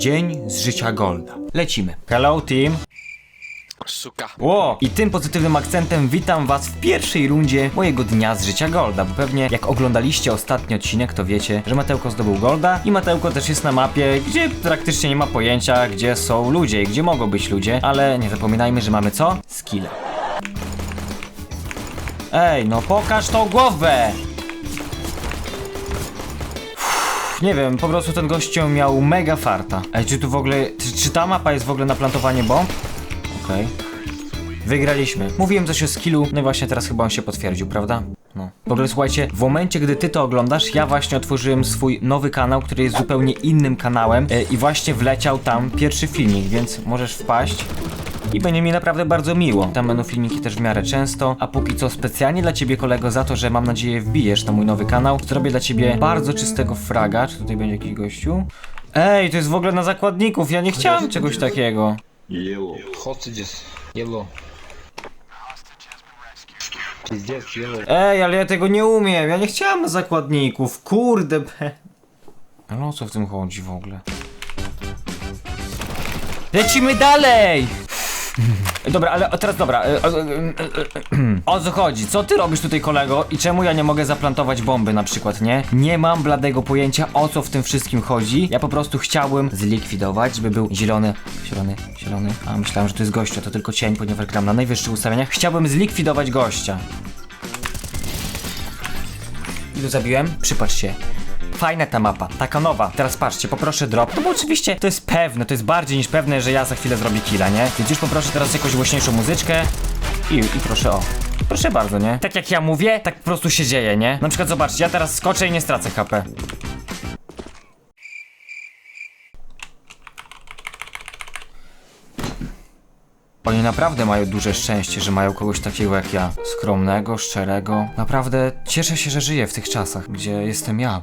Dzień z życia Golda. Lecimy. Hello team. Suka. Ło! I tym pozytywnym akcentem witam was w pierwszej rundzie mojego dnia z życia Golda, bo pewnie jak oglądaliście ostatni odcinek, to wiecie, że Matełko zdobył Golda i Matełko też jest na mapie, gdzie praktycznie nie ma pojęcia, gdzie są ludzie i gdzie mogą być ludzie, ale nie zapominajmy, że mamy co? Skille. Ej, no pokaż tą głowę! Nie wiem, po prostu ten gościu miał mega farta. Ej, czy tu w ogóle, czy, czy ta mapa jest w ogóle na plantowanie bomb? Okej. Wygraliśmy. Mówiłem coś o skillu, no i właśnie teraz chyba on się potwierdził, prawda? No. W ogóle słuchajcie, w momencie, gdy ty to oglądasz, ja właśnie otworzyłem swój nowy kanał, który jest zupełnie innym kanałem e, i właśnie wleciał tam pierwszy filmik, więc możesz wpaść I będzie mi naprawdę bardzo miło. Tam będą filmiki też w miarę często. A póki co specjalnie dla ciebie kolego za to, że mam nadzieję wbijesz na mój nowy kanał, zrobię dla ciebie bardzo czystego fraga. Czy tutaj będzie jakiś gościu? Ej, to jest w ogóle na zakładników, ja nie chciałem czegoś takiego. Yellow. Hostages. Yellow. Пиздец, yellow. Ej, ale ja tego nie umiem, ja nie chciałem na zakładników, kurde. be. Ale o co w tym chodzi w ogóle? Lecimy dalej! Dobra, ale teraz dobra. e, e, e, O co chodzi? Co ty robisz tutaj, kolego? I czemu ja nie mogę zaplantować bomby na przykład, nie? Nie mam bladego pojęcia o co w tym wszystkim chodzi. Ja po prostu chciałbym zlikwidować, żeby był zielony, zielony, zielony. A myślałem, że to jest gościa, to tylko cień, ponieważ gram na najwyższych ustawieniach. Chciałbym zlikwidować gościa. Ilu zabiłem? Przypatrzcie. Fajna ta mapa, taka nowa. Teraz patrzcie, poproszę drop. No bo oczywiście to jest pewne, to jest bardziej niż pewne, że ja za chwilę zrobię killa, nie? Więc już poproszę teraz jakąś głośniejszą muzyczkę. I, I proszę o. Proszę bardzo, nie? Tak jak ja mówię, tak po prostu się dzieje, nie? Na przykład zobaczcie, ja teraz skoczę i nie stracę HP. Oni naprawdę mają duże szczęście, że mają kogoś takiego jak ja. Skromnego, szczerego. Naprawdę cieszę się, że żyję w tych czasach, gdzie jestem ja.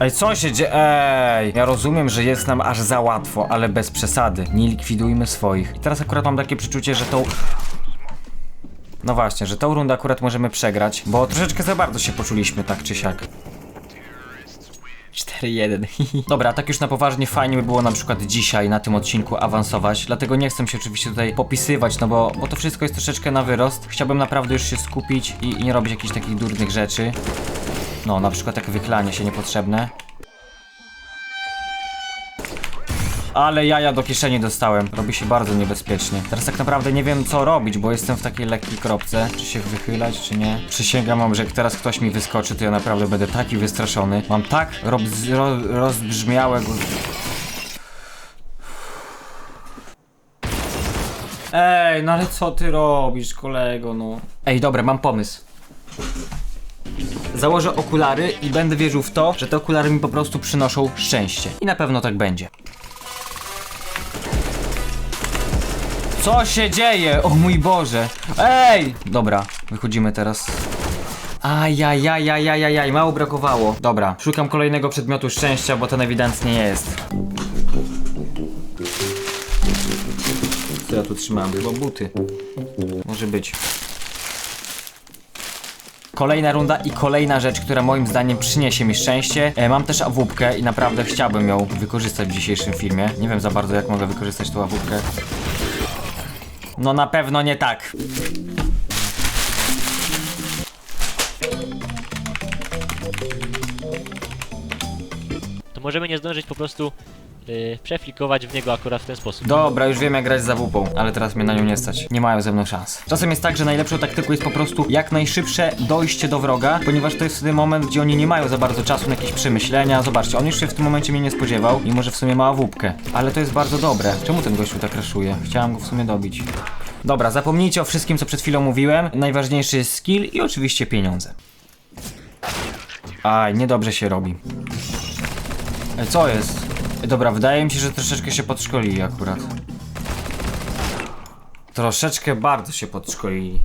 Ej, co się dzieje? Ej! Ja rozumiem, że jest nam aż za łatwo, ale bez przesady. Nie likwidujmy swoich. I teraz akurat mam takie przeczucie, że tą... No właśnie, że tą rundę akurat możemy przegrać, bo troszeczkę za bardzo się poczuliśmy tak czy siak. 4-1. Dobra, tak już na poważnie fajnie by było na przykład dzisiaj na tym odcinku awansować, dlatego nie chcę się oczywiście tutaj popisywać, no bo, bo to wszystko jest troszeczkę na wyrost. Chciałbym naprawdę już się skupić i, i nie robić jakichś takich durnych rzeczy. No, na przykład takie wychlanie się niepotrzebne. Ale jaja do kieszeni dostałem. Robi się bardzo niebezpiecznie. Teraz tak naprawdę nie wiem co robić, bo jestem w takiej lekkiej kropce. Czy się wychylać, czy nie? Przysięgam wam, że jak teraz ktoś mi wyskoczy, to ja naprawdę będę taki wystraszony. Mam tak roz, ro, rozbrzmiałego... Ej, no ale co ty robisz, kolego, no? Ej, dobra, mam pomysł. Założę okulary i będę wierzył w to, że te okulary mi po prostu przynoszą szczęście. I na pewno tak będzie. Co się dzieje? O mój Boże. Ej! Dobra, wychodzimy teraz. Ajajajajajajaj, mało brakowało. Dobra, szukam kolejnego przedmiotu szczęścia, bo ten ewidentnie jest. Co ja tu trzymałem? Chyba buty. Może być. Kolejna runda i kolejna rzecz, która moim zdaniem przyniesie mi szczęście. E, mam też awupkę i naprawdę chciałbym ją wykorzystać w dzisiejszym filmie. Nie wiem za bardzo jak mogę wykorzystać tą awupkę. No na pewno nie tak. to możemy nie zdążyć po prostu yy, przeflikować w niego akurat w ten sposób. Dobra, już wiem jak grać z zawupą, ale teraz mnie na nią nie stać. Nie mają ze mną szans. Czasem jest tak, że najlepszą taktyką jest po prostu jak najszybsze dojście do wroga, ponieważ to jest wtedy moment, gdzie oni nie mają za bardzo czasu na jakieś przemyślenia. Zobaczcie, on już się w tym momencie mnie nie spodziewał, mimo że w sumie ma awupkę. Ale to jest bardzo dobre. Czemu ten gościu tak raszuje? Chciałem go w sumie dobić. Dobra, zapomnijcie o wszystkim, co przed chwilą mówiłem. Najważniejszy jest skill i oczywiście pieniądze. Aj, niedobrze się robi. Ej, co jest? Dobra, wydaje mi się, że troszeczkę się podszkolili akurat. Troszeczkę bardzo się podszkolili.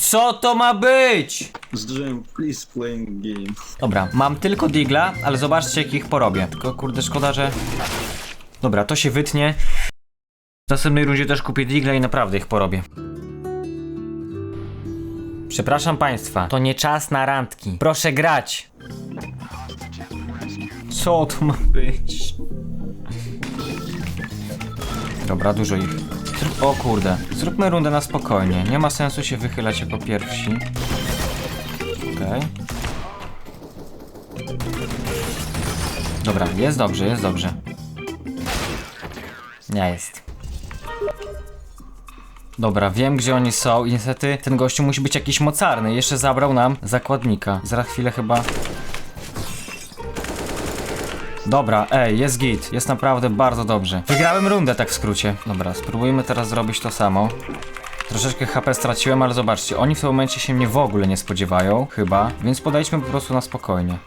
Co to ma być? Zdrzem, please playing game. Dobra, mam tylko digla, ale zobaczcie jak ich porobię. Tylko kurde, szkoda, że... Dobra, to się wytnie. W następnej rundzie też kupię digla i naprawdę ich porobię. Przepraszam państwa, to nie czas na randki. Proszę grać. Co to ma być? Dobra, dużo ich. Zrób... O kurde. Zróbmy rundę na spokojnie. Nie ma sensu się wychylać jako pierwsi. Okej. Dobra, jest dobrze, jest dobrze. Nie jest. Dobra, wiem gdzie oni są i niestety ten gościu musi być jakiś mocarny. Jeszcze zabrał nam zakładnika. Zaraz chwilę chyba... Dobra, ej, jest git. Jest naprawdę bardzo dobrze. Wygrałem rundę tak w skrócie. Dobra, spróbujmy teraz zrobić to samo. Troszeczkę HP straciłem, ale zobaczcie, oni w tym momencie się mnie w ogóle nie spodziewają, chyba, więc podejdźmy po prostu na spokojnie.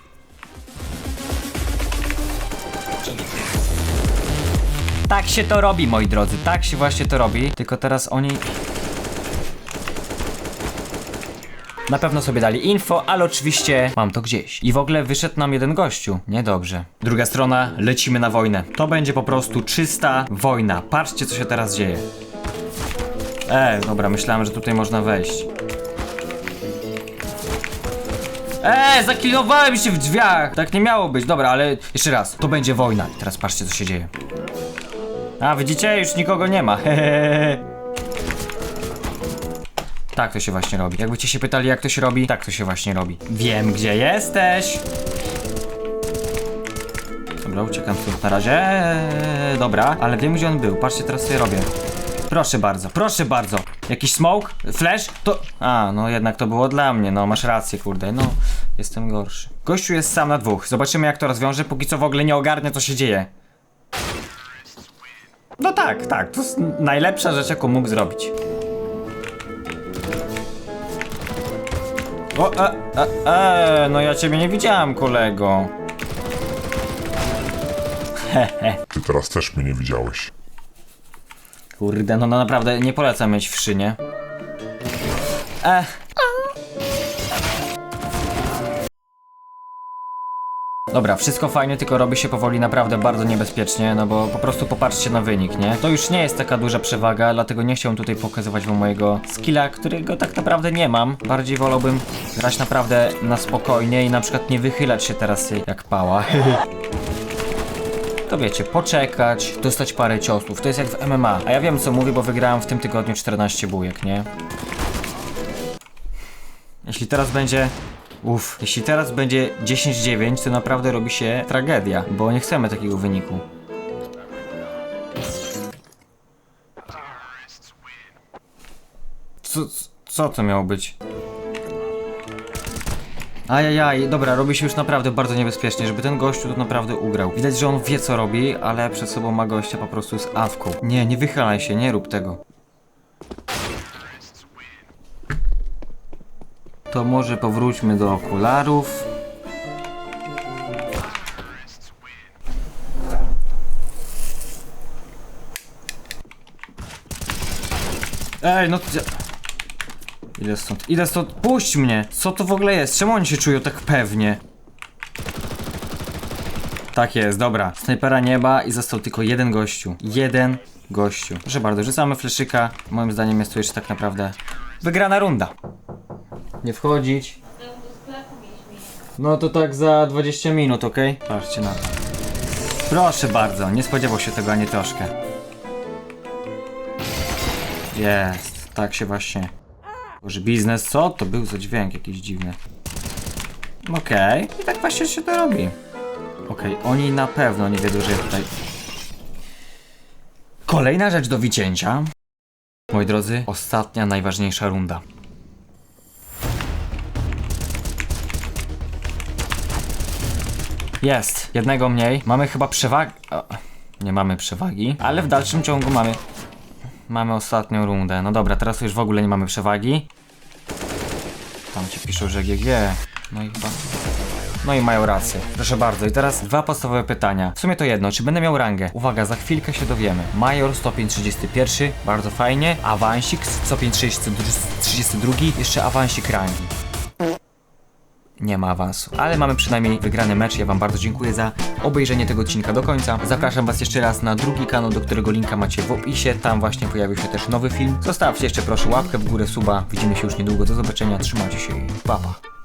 Tak się to robi, moi drodzy, tak się właśnie to robi, tylko teraz oni... Na pewno sobie dali info, ale oczywiście mam to gdzieś. I w ogóle wyszedł nam jeden gościu. Niedobrze. Druga strona, lecimy na wojnę. To będzie po prostu czysta wojna. Patrzcie, co się teraz dzieje. E, dobra, myślałem, że tutaj można wejść. E, zakilowałem się w drzwiach! Tak nie miało być, dobra, ale jeszcze raz. To będzie wojna. I teraz patrzcie, co się dzieje. A, widzicie? Już nikogo nie ma. Tak to się właśnie robi. Jakbyście się pytali, jak to się robi, tak to się właśnie robi. Wiem, gdzie jesteś! Dobra, uciekam tu na razie. Eee, dobra, ale wiem, gdzie on był. Patrzcie, teraz co robię. Proszę bardzo, proszę bardzo. Jakiś smoke? Flash? To... A, no jednak to było dla mnie, no masz rację, kurde, no. Jestem gorszy. Gościu jest sam na dwóch. Zobaczymy, jak to rozwiąże, póki co w ogóle nie ogarnia, co się dzieje. No tak, tak, to jest najlepsza rzecz, jaką mógł zrobić. O, e, e, e, no ja ciebie nie widziałem, kolego. Ty teraz też mnie nie widziałeś. Kurde, no, no naprawdę nie polecam mieć w szynie. Ech. Dobra, wszystko fajnie, tylko robi się powoli naprawdę bardzo niebezpiecznie, no bo po prostu popatrzcie na wynik, nie? To już nie jest taka duża przewaga, dlatego nie chciałem tutaj pokazywać wam mojego skilla, którego tak naprawdę nie mam. Bardziej wolałbym grać naprawdę na spokojnie i na przykład nie wychylać się teraz jak pała. to wiecie, poczekać, dostać parę ciosów. To jest jak w MMA. A ja wiem co mówię, bo wygrałem w tym tygodniu 14 bujek, nie? Jeśli teraz będzie. Uff, jeśli teraz będzie 10-9, to naprawdę robi się tragedia, bo nie chcemy takiego wyniku. Co, co to miało być? Ajajaj, dobra, robi się już naprawdę bardzo niebezpiecznie, żeby ten gościu to naprawdę ugrał. Widać, że on wie co robi, ale przed sobą ma gościa po prostu z awką. Nie, nie wychylaj się, nie rób tego. To może powróćmy do okularów. Ej, no... ty- Idę stąd, idę stąd, puść mnie! Co to w ogóle jest? Czemu oni się czują tak pewnie? Tak jest, dobra. Snajpera nieba i został tylko jeden gościu. Jeden gościu. Proszę bardzo, rzucamy fleszyka. Moim zdaniem jest to jeszcze tak naprawdę wygrana runda. Nie wchodzić. No to tak za 20 minut, ok? Patrzcie na to. Proszę bardzo, nie spodziewał się tego ani troszkę. Jest, tak się właśnie. Boże, biznes, co to był za dźwięk jakiś dziwny? Okej, i tak właśnie się to robi. Okej, oni na pewno nie wiedzą, że ja tutaj... Kolejna rzecz do wycięcia. Moi drodzy, ostatnia, najważniejsza runda. Jest, jednego mniej. Mamy chyba przewagę. Nie mamy przewagi, ale w dalszym ciągu mamy. Mamy ostatnią rundę. No dobra, teraz już w ogóle nie mamy przewagi. Tam ci piszą, że GG. No i chyba. No i mają rację. Proszę bardzo, i teraz dwa podstawowe pytania. W sumie to jedno, czy będę miał rangę? Uwaga, za chwilkę się dowiemy. Major stopień 31, bardzo fajnie. Awansik stopień 32, jeszcze awansik rangi. Nie ma awansu. Ale mamy przynajmniej wygrany mecz. Ja wam bardzo dziękuję za obejrzenie tego odcinka do końca. Zapraszam was jeszcze raz na drugi kanał, do którego linka macie w opisie. Tam właśnie pojawił się też nowy film. Zostawcie jeszcze proszę łapkę w górę, suba. Widzimy się już niedługo. Do zobaczenia. Trzymajcie się i pa pa.